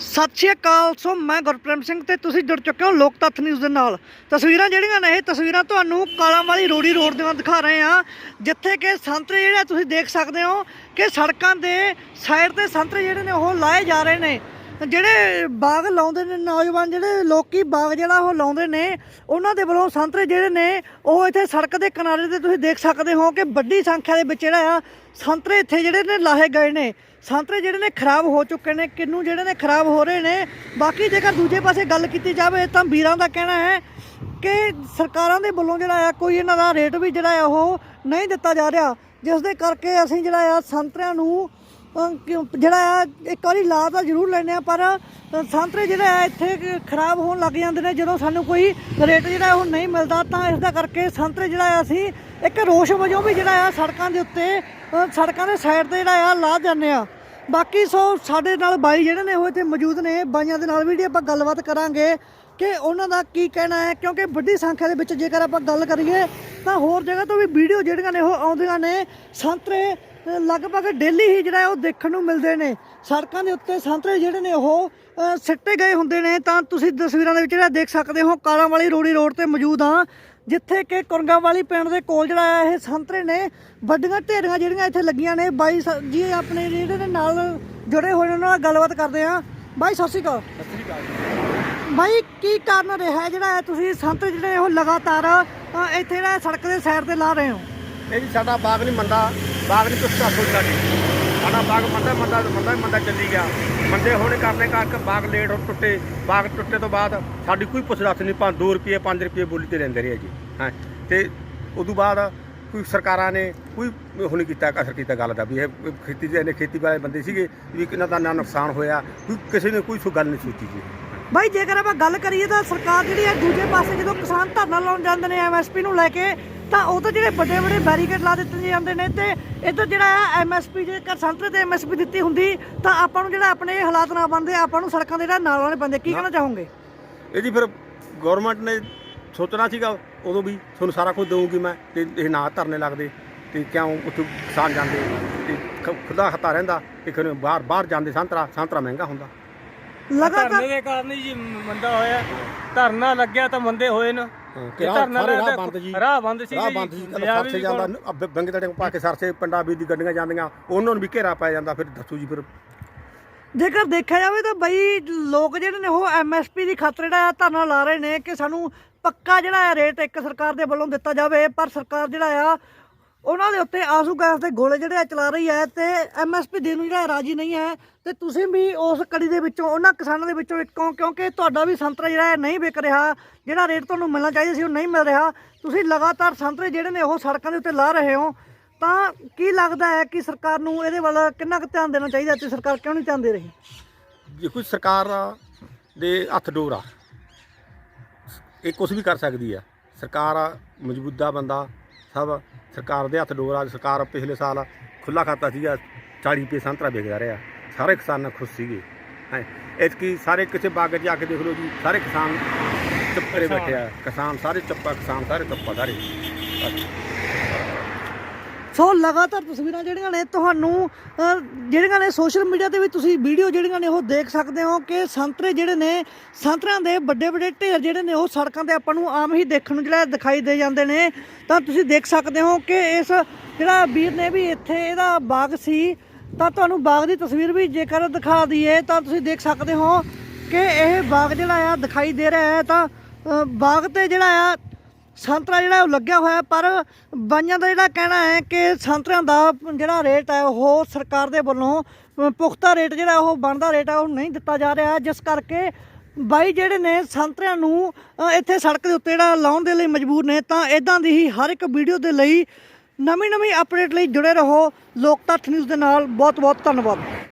ਸਤਿ ਸ਼੍ਰੀ ਅਕਾਲ, ਸੋ ਮੈਂ ਗੁਰਪ੍ਰੇਮ ਸਿੰਘ ਤੇ ਤੁਸੀਂ ਜੁੜ ਚੁੱਕੇ ਹੋ ਲੋਕ ਤੱਥ ਨਿਊਜ਼ ਦੇ ਨਾਲ। ਤਸਵੀਰਾਂ ਜਿਹੜੀਆਂ ਨੇ ਇਹ ਤਸਵੀਰਾਂ ਤੁਹਾਨੂੰ ਕਾਲਾਂ ਵਾਲੀ ਰੋੜੀ ਰੋਡ ਦੇ ਵੱਲ ਦਿਖਾ ਰਹੇ ਆ ਜਿੱਥੇ ਕਿ ਸੰਤਰੇ ਜਿਹੜੇ ਤੁਸੀਂ ਦੇਖ ਸਕਦੇ ਹੋ ਕਿ ਸੜਕਾਂ ਦੇ ਸਾਈਡ ਤੇ ਸੰਤਰੇ ਜਿਹੜੇ ਨੇ ਉਹ ਲਾਏ ਜਾ ਰਹੇ ਨੇ। ਜਿਹੜੇ ਬਾਗ ਲਾਉਂਦੇ ਨੇ ਨੌਜਵਾਨ, ਜਿਹੜੇ ਲੋਕੀ ਬਾਗ ਜਿਹੜਾ ਉਹ ਲਾਉਂਦੇ ਨੇ, ਉਹਨਾਂ ਦੇ ਵੱਲੋਂ ਸੰਤਰੇ ਜਿਹੜੇ ਨੇ, ਉਹ ਇੱਥੇ ਸੜਕ ਦੇ ਕਿਨਾਰੇ ਤੇ ਤੁਸੀਂ ਦੇਖ ਸਕਦੇ ਹੋ ਕਿ ਵੱਡੀ ਸੰਖਿਆ ਦੇ ਵਿੱਚ ਜਿਹੜਾ ਆ, ਸੰਤਰੇ ਇੱਥੇ ਜਿਹੜੇ ਨੇ ਲਾਹੇ ਗਏ ਨੇ। ਸੰਤਰੇ ਜਿਹੜੇ ਨੇ ਖਰਾਬ ਹੋ ਚੁੱਕੇ ਨੇ, ਕਿੰਨੂ ਜਿਹੜੇ ਨੇ ਖਰਾਬ ਹੋ ਰਹੇ ਨੇ। ਬਾਕੀ ਜੇਕਰ ਦੂਜੇ ਪਾਸੇ ਗੱਲ ਕੀਤੀ ਜਾਵੇ ਤਾਂ ਵੀਰਾਂ ਦਾ ਕਹਿਣਾ ਹੈ ਕਿ ਸਰਕਾਰਾਂ ਦੇ ਵੱਲੋਂ ਜਿਹੜਾ ਆ, ਕੋਈ ਇਹਨਾਂ ਦਾ ਰੇਟ ਵੀ ਜਿਹੜਾ ਆ ਉਹ ਨਹੀਂ ਦਿੱਤਾ ਜਾ ਰਿਹਾ। ਜਿਸ ਦੇ ਕਰਕੇ ਅਸੀਂ ਜਿਹੜਾ ਆ, ਸੰਤਰਿਆਂ ਨੂੰ ਜਿਹੜਾ ਆ, ਇੱਕ ਵਾਰੀ ਲਾ ਤਾਂ ਜ਼ਰੂਰ ਲੈਂਦੇ ਆ ਪਰ ਸੰਤਰੇ ਜਿਹੜੇ ਆ, ਇੱਥੇ ਖਰਾਬ ਹੋਣ ਲੱਗ ਜਾਂਦੇ ਨੇ, ਜਦੋਂ ਸਾਨੂੰ ਕੋਈ ਰੇਟ ਜਿਹੜਾ ਉਹ ਨਹੀਂ ਮਿਲਦਾ, ਤਾਂ ਇਸ ਦਾ ਕਰਕੇ ਸੰਤਰੇ ਜਿਹੜਾ ਆ, ਅਸੀਂ ਇੱਕ ਰੋਸ਼ ਵਜੋਂ ਵੀ ਜਿਹੜਾ ਆ, ਸੜਕਾਂ ਦੇ ਉੱਤੇ ਸੜਕਾਂ ਦੇ ਸਾਈਡ ਤੇ ਜਿਹੜਾ ਆ, ਲਾ ਜਾਂਦੇ ਆ ਬਾਕੀ ਸੋ, ਸਾਡੇ ਨਾਲ ਬਾਈ ਜਿਹੜੇ ਨੇ, ਉਹ ਇੱਥੇ ਮੌਜੂਦ ਨੇ, ਬਾਈਆਂ ਦੇ ਨਾਲ ਵੀ ਜਿਹੜੀ ਆਪਾਂ ਗੱਲਬਾਤ ਕਰਾਂਗੇ ਕਿ ਉਹਨਾਂ ਦਾ ਕੀ ਕਹਿਣਾ ਹੈ, ਕਿਉਂਕਿ ਵੱਡੀ ਸੰਖਿਆ ਦੇ ਵਿੱਚ ਜੇਕਰ ਆਪਾਂ ਗੱਲ ਕਰੀਏ ਤਾਂ ਹੋਰ ਜਗ੍ਹਾ ਤੋਂ ਵੀ ਵੀਡੀਓ ਜਿਹੜੀਆਂ ਨੇ ਉਹ ਆਉਂਦੀਆਂ ਨੇ। ਸੰਤਰੇ ਲਗਭਗ ਡੇਲੀ ਹੀ ਜਿਹੜਾ ਉਹ ਦੇਖਣ ਨੂੰ ਮਿਲਦੇ ਨੇ। ਸੜਕਾਂ ਦੇ ਉੱਤੇ ਸੰਤਰੇ ਜਿਹੜੇ ਨੇ ਉਹ ਸਿੱਟੇ ਗਏ ਹੁੰਦੇ ਨੇ। ਤਾਂ ਤੁਸੀਂ ਤਸਵੀਰਾਂ ਦੇ ਵਿੱਚ ਜਿਹੜਾ ਦੇਖ ਸਕਦੇ ਹੋ ਕਾਲਾਂ ਵਾਲੀ ਰੋੜੀ ਰੋਡ ਤੇ ਮੌਜੂਦ ਹਾਂ ਜਿੱਥੇ ਕਿ ਕੁਰੰਗਾ ਵਾਲੀ ਪਿੰਡ ਦੇ ਕੋਲ ਜਿਹੜਾ ਇਹ ਸੰਤਰੇ ਨੇ। ਵੱਡੀਆਂ ਢੇਰੀਆਂ ਜਿਹੜੀਆਂ ਇੱਥੇ ਲੱਗੀਆਂ ਨੇ। ਬਾਈ ਜੀ ਆਪਣੇ ਜਿਹੜੇ ਨੇ ਨਾਲ ਜੁੜੇ ਹੋਏ ਉਹਨਾਂ ਨਾਲ ਗੱਲਬਾਤ ਕਰਦੇ ਆ ਬਾਈ ਸਤਿ ਸ਼੍ਰੀ ਅਕਾਲ। ਸਤਿ ਸ੍ਰੀ ਅਕਾਲ। ਬਾਈ ਕੀ ਕਾਰਨ ਰਿਹਾ ਜਿਹੜਾ ਤੁਸੀਂ ਸੰਤਰੇ ਜਿਹੜੇ ਉਹ ਲਗਾਤਾਰ ਅ, ਇੱਥੇ ਜਿਹੜਾ ਸੜਕ ਦੇ ਸਾਈਡ ਤੇ ਲਾ ਰਹੇ ਹੋ। ਇਹ ਜੀ ਸਾਡਾ ਬਾਗ ਨਹੀਂ ਮੰਦਾ। ਬਾਗ ਨਹੀਂ ਕੁਛ ਕਰ ਸੋਚਦਾ ਜੀ। ਸਾਡਾ ਬਾਗ ਮੰਦਾ ਮੰਦਾ ਮੰਦਾ ਮੰਦਾ ਚੱਲੀ ਗਿਆ। ਮੰਦੇ ਹੋਣੇ ਕਰਨੇ ਕਰਕੇ ਬਾਗ ਲੇਟ ਹੋ ਟੁੱਟੇ। ਬਾਗ ਟੁੱਟੇ ਤੋਂ ਬਾਅਦ ਸਾਡੀ ਕੋਈ ਪੁੱਛਦਾਸ ਨਹੀਂ ਪੰਜ 2 ਰੁਪਏ 5 ਰੁਪਏ ਬੋਲੀ ਤੇ ਲੈਂਦੇ ਰਹੇ ਜੀ। ਹਾਂ। ਤੇ ਉਦੋਂ ਬਾਅਦ ਕੋਈ ਸਰਕਾਰਾਂ ਨੇ ਕੋਈ ਉਹ ਨਹੀਂ ਕੀਤਾ ਅਸਰ ਕੀਤਾ ਗੱਲ ਦਾ ਵੀ। ਇਹ ਖੇਤੀ ਦੇ ਨੇ ਖੇਤੀ ਵਾਲੇ ਬੰਦੇ ਸੀਗੇ ਵੀ ਇਹਨਾਂ ਦਾ ਨਾ ਨੁਕਸਾਨ ਹੋਇਆ। ਕੋਈ ਕਿਸੇ ਨੇ ਕੋਈ ਸੋ ਗੱਲ ਨਹੀਂ ਸੋਚੀ ਜੀ। ਬਾਈ ਜੇਕਰ ਆਪਾਂ ਗੱਲ ਕਰੀਏ ਤਾਂ ਸਰਕਾਰ ਜਿਹੜੀ ਹੈ ਦੂਜੇ ਪਾਸੇ ਜਦੋਂ ਕਿਸਾਨ ਧਰਨਾ ਲਾਉਣ ਜਾਂਦੇ ਨੇ ਐਮਐਸਪੀ ਨੂੰ ਲੈ ਕੇ ਤਾਂ ਉਹ ਤਾਂ ਜਿਹੜੇ ਵੱਡੇ ਵੱਡੇ ਬੈਰੀਕੇਡ ਲਾ ਦਿੱਤੇ ਜਾਂਦੇ ਨੇ ਤੇ ਇੱਧਰ ਜਿਹੜਾ ਹੈ ਐਮਐਸਪੀ ਜੇਕਰ ਸੰਤਰੇ ਤੇ ਐਮਐਸਪੀ ਦਿੱਤੀ ਹੁੰਦੀ ਤਾਂ ਆਪਾਂ ਨੂੰ ਜਿਹੜਾ ਆਪਣੇ ਹਾਲਾਤ ਨਾ ਬਣਦੇ ਆਪਾਂ ਨੂੰ ਸੜਕਾਂ ਦੇ ਜਿਹੜਾ ਨਾਲ ਵਾਲੇ ਬੰਦੇ ਕੀ ਕਹਿਣਾ ਚਾਹੋਗੇ? ਇਹਦੀ ਫਿਰ ਗਵਰਨਮੈਂਟ ਨੇ ਸੋਚਣਾ ਸੀਗਾ ਉਦੋਂ ਵੀ ਤੁਹਾਨੂੰ ਸਾਰਾ ਕੁਝ ਦਊਂਗੀ ਮੈਂ ਤੇ ਇਹ ਨਾ ਧਰਨੇ ਲੱਗਦੇ ਤੇ ਕਿਉਂ ਉੱਥੇ ਕਿਸਾਨ ਜਾਂਦੇ ਤੇ ਖੁੱਲਾ ਹੱਤਾ ਰਹਿੰਦਾ ਤੇ ਬਾਹਰ ਬਾਹਰ ਜਾਂਦੇ ਸੰਤਰਾ ਸੰਤਰਾ ਮਹਿੰਗਾ ਹੁੰਦਾ। ਲਗਾਤਾਰ ਧਰਨੇ ਦੇ ਕਾਰਨ ਹੀ ਜੀ ਮੰਦਾ ਹੋਇਆ। ਧਰਨਾ ਲੱਗਿਆ ਤਾਂ ਮੰਦੇ ਹੋਏ ਨਾ। ਕਿ ਰਾਹ- ਧਰਨਾ ਸਾਰੇ ਲੱਗਦਾ- ਰਾਹ ਬੰਦ ਜੀ। ਰਾਹ ਬੰਦ ਸੀ ਰਾਹ ਬੰਦ ਸੀ ਕਦੇ ਸਰਸੇ ਜਾਂਦਾ ਬੰਗੇ ਤੜੇ ਪਾ ਕੇ ਸਰਸੇ ਪਿੰਡਾਂ ਵੀ ਦੀ ਗੱਡੀਆਂ ਜਾਂਦੀਆਂ ਉਹਨਾਂ ਨੂੰ ਵੀ ਘੇਰਾ ਪੈ ਜਾਂਦਾ ਫਿਰ ਦੱਸੋ ਜੀ ਫਿਰ। ਜੇਕਰ ਦੇਖਿਆ ਜਾਵੇ ਤਾਂ ਬਈ ਲੋਕ ਜਿਹੜੇ ਨੇ ਉਹ ਐਮਐਸਪੀ ਦੀ ਖਾਤਰ ਜਿਹੜਾ ਹੈ ਧਰਨਾ ਲਾ ਰਹੇ ਨੇ ਕਿ ਸਾਨੂੰ ਪੱਕਾ ਜਿਹੜਾ ਹੈ ਰੇਟ ਇੱਕ ਸਰਕਾਰ ਦੇ ਵੱਲੋਂ ਦਿੱਤਾ ਜਾਵੇ ਪਰ ਸਰਕਾਰ ਜਿਹੜਾ ਆ ਉਹਨਾਂ ਦੇ ਉੱਤੇ ਆਸੂ ਗੈਸ ਦੇ ਗੋਲੇ ਜਿਹੜੇ ਆ ਚਲਾ ਰਹੀ ਹੈ ਤੇ ਐਮਐਸਪੀ ਦੇਣ ਨੂੰ ਜਿਹੜਾ ਰਾਜੀ ਨਹੀਂ ਹੈ ਤੇ ਤੁਸੀਂ ਵੀ ਉਸ ਕੜੀ ਦੇ ਵਿੱਚੋਂ, ਉਹਨਾਂ ਕਿਸਾਨਾਂ ਦੇ ਵਿੱਚੋਂ ਇੱਕੋ ਕਿਉਂਕਿ ਤੁਹਾਡਾ ਵੀ ਸੰਤਰਾ ਜਿਹੜਾ ਹੈ ਨਹੀਂ ਵਿਕ ਰਿਹਾ, ਜਿਹੜਾ ਰੇਟ ਤੁਹਾਨੂੰ ਮਿਲਣਾ ਚਾਹੀਦਾ ਸੀ ਉਹ ਨਹੀਂ ਮਿਲ ਰਿਹਾ। ਤੁਸੀਂ ਲਗਾਤਾਰ ਸੰਤਰੇ ਜਿਹੜੇ ਨੇ ਉਹ ਸੜਕਾਂ ਦੇ ਉੱਤੇ ਲਾ ਰਹੇ ਹੋ। ਤਾਂ ਕੀ ਲੱਗਦਾ ਹੈ ਕਿ ਸਰਕਾਰ ਨੂੰ ਇਹਦੇ ਵੱਲ ਕਿੰਨਾ ਕੁ ਧਿਆਨ ਦੇਣਾ ਚਾਹੀਦਾ ਤੇ ਸਰਕਾਰ ਕਿਉਂ ਨਹੀਂ ਧਿਆਨ ਦੇ ਰਹੀ? ਦੇਖੋ ਸਰਕਾਰ ਦੇ ਹੱਥ ਡੋਰਾ ਇਹ ਕੁਝ ਵੀ ਕਰ ਸਕਦੀ ਆ। ਸਰਕਾਰ ਮੌਜੂਦਾ ਬੰਦਾ। ਸਭ ਸਰਕਾਰ ਦੇ ਹੱਥ ਡੋਰ ਆ ਸਰਕਾਰ ਪਿਛਲੇ ਸਾਲ ਖੁੱਲਾ ਖਾਤਾ ਸੀਗਾ 40 ਰੁਪਏ ਸੰਤਰਾ ਵਿਕਦਾ ਰਿਹਾ। ਸਾਰੇ ਕਿਸਾਨ ਖੁਸ਼ ਸੀਗੇ। ਹੈ, ਇਤਕੀ ਸਾਰੇ ਕਿਸੇ ਬਾਗ 'ਚ ਜਾ ਕੇ ਦੇਖ ਲਓ ਜੀ, ਸਾਰੇ ਕਿਸਾਨ ਚੁੱਪਰੇ ਬੈਠੇ ਆ। ਕਿਸਾਨ ਸਾਰੇ ਚੱਪਾ ਕਿਸਾਨ ਸਾਰੇ ਚੱਪਾ ਸਾਰੇ। ਸੋ ਲਗਾਤਾਰ ਤਸਵੀਰਾਂ ਜਿਹੜੀਆਂ ਨੇ ਤੁਹਾਨੂੰ ਜਿਹੜੀਆਂ ਨੇ ਸੋਸ਼ਲ ਮੀਡੀਆ ਤੇ ਵੀ ਤੁਸੀਂ ਵੀਡੀਓ ਜਿਹੜੀਆਂ ਨੇ ਉਹ ਦੇਖ ਸਕਦੇ ਹੋ ਕਿ ਸੰਤਰੇ ਜਿਹੜੇ ਨੇ, ਸੰਤਰਿਆਂ ਦੇ ਵੱਡੇ ਵੱਡੇ ਢੇਰ ਜਿਹੜੇ ਨੇ ਉਹ ਸੜਕਾਂ ਤੇ ਆਪਾਂ ਨੂੰ ਆਮ ਹੀ ਦੇਖਣ ਨੂੰ ਜਿਹੜਾ ਦਿਖਾਈ ਦੇ ਜਾਂਦੇ ਨੇ। ਤਾਂ ਤੁਸੀਂ ਦੇਖ ਸਕਦੇ ਹੋ ਕਿ ਇਸ ਜਿਹੜਾ ਵੀਰ ਨੇ ਵੀ ਇੱਥੇ ਇਹਦਾ ਬਾਗ ਸੀ, ਤਾਂ ਤੁਹਾਨੂੰ ਬਾਗ ਦੀ ਤਸਵੀਰ ਵੀ ਜੇਕਰ ਦਿਖਾ ਦਈਏ, ਤਾਂ ਤੁਸੀਂ ਦੇਖ ਸਕਦੇ ਹੋ ਕਿ ਇਹ ਬਾਗ ਜਿਹੜਾ ਆ ਦਿਖਾਈ ਦੇ ਰਿਹਾ ਹੈ। ਤਾਂ ਬਾਗ ਤੇ ਜਿਹੜਾ ਆ ਸੰਤਰਾ ਜਿਹੜਾ ਉਹ ਲੱਗਿਆ ਹੋਇਆ ਪਰ ਬਾਈਆਂ ਦਾ ਜਿਹੜਾ ਕਹਿਣਾ ਹੈ ਕਿ ਸੰਤਰਿਆਂ ਦਾ ਜਿਹੜਾ ਰੇਟ ਹੈ, ਉਹ ਸਰਕਾਰ ਦੇ ਵੱਲੋਂ ਪੁਖਤਾ ਰੇਟ ਜਿਹੜਾ ਉਹ ਬਣਦਾ ਰੇਟ ਹੈ, ਉਹ ਨਹੀਂ ਦਿੱਤਾ ਜਾ ਰਿਹਾ ਜਿਸ ਕਰਕੇ ਬਾਈ ਜਿਹੜੇ ਨੇ ਸੰਤਰਿਆਂ ਨੂੰ ਇੱਥੇ ਸੜਕ ਦੇ ਉੱਤੇ ਜਿਹੜਾ ਲਾਉਣ ਦੇ ਲਈ ਮਜਬੂਰ ਨੇ, ਤਾਂ ਇਦਾਂ ਦੀ ਹੀ ਹਰ ਇੱਕ ਵੀਡੀਓ ਦੇ ਲਈ ਨਵੀਂ ਨਵੀਂ ਅਪਡੇਟ ਲਈ ਜੁੜੇ ਰਹੋ। ਲੋਕ ਨਿਊਜ਼ ਦੇ ਨਾਲ ਬਹੁਤ ਬਹੁਤ ਧੰਨਵਾਦ।